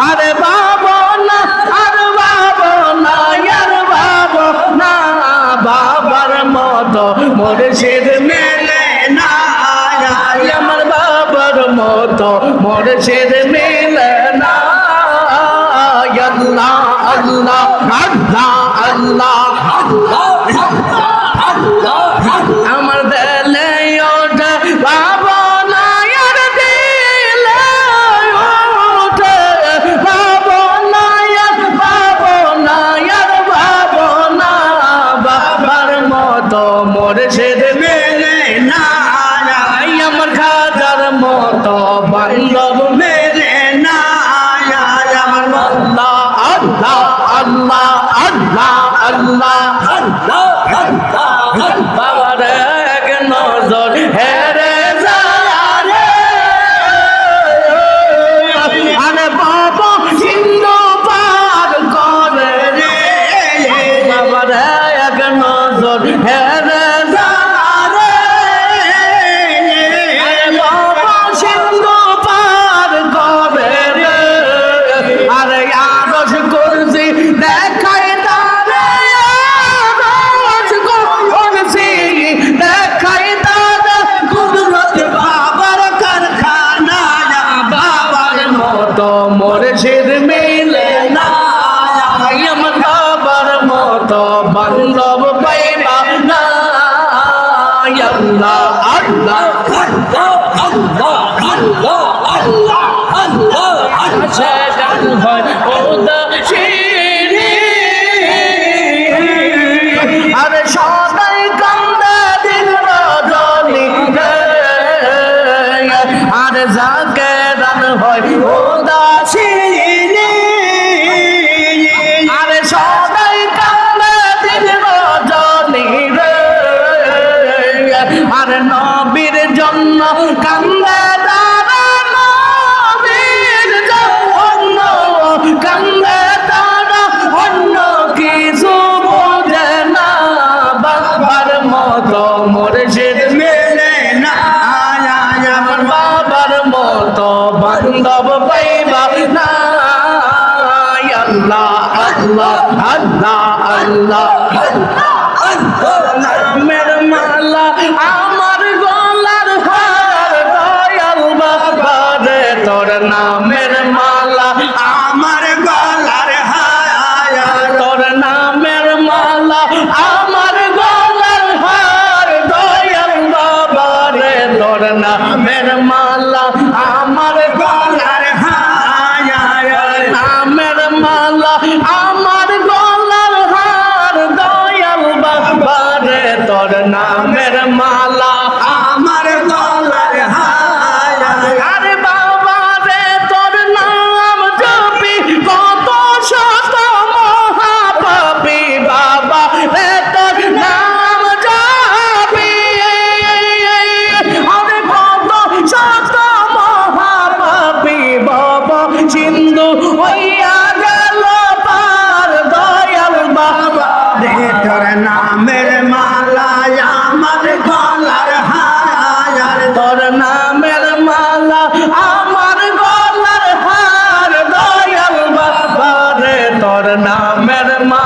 আরে বাবো না আর বাবো না আর বাবো না বাবার মতো মুর্শিদ মেলে না আমার বাবার মতো মুর্শিদ মেলে না আল্লাহ আল্লাহ আল্লাহ আল্লাহ আল্লাহ আল্লাহ জীবন হেরা মাঝে ডান হয় উদাসীন আরে সদাই কান্দে দিন রজনী আরে যাকে ডান হয় উদাসীন আরে সদাই কান্দে দিন রজনী আরে নবীর জন্য কান্দ সব পাইবা, না, আল্লাহ আল্লাহ আল্লাহ আল্লাহ। নামের মালা আমার গলার হার বাবা রে তোর নামের তোর নামের মালা আমার গলার হার দয়াল বাবা রে তোর নামের মা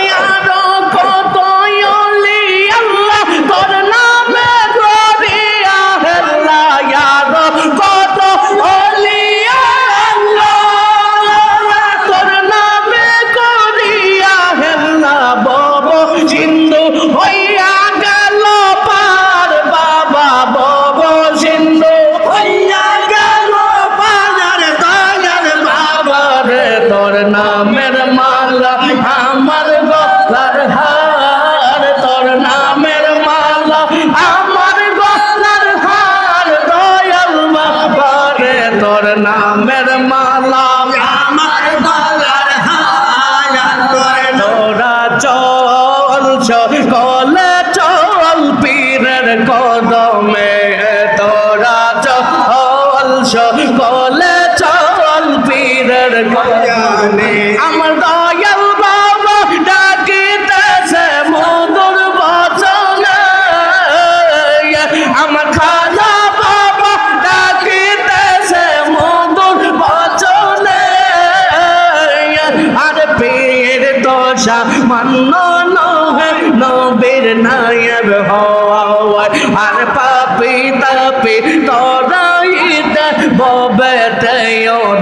দশা মান্য নহে, নবীর নায়ব হওয়া আর পাপি তাপি তোরাইতে ববেতে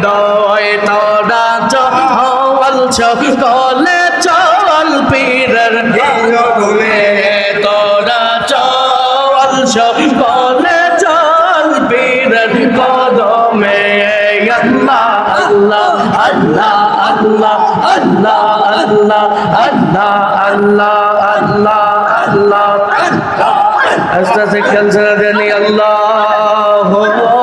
দয় তোরা চল কলে চল পীরের কদমে। তোরা চল কলে চল পীরের কদমে আল্লাহ আল্লাহ আল্লাহ আল্লাহ আল্লাহ আল্লাহ আল্লাহ আল্লাহ আল্লাহ আল্লাহ আস্তে আস্তে খেলছে জানি আল্লাহ।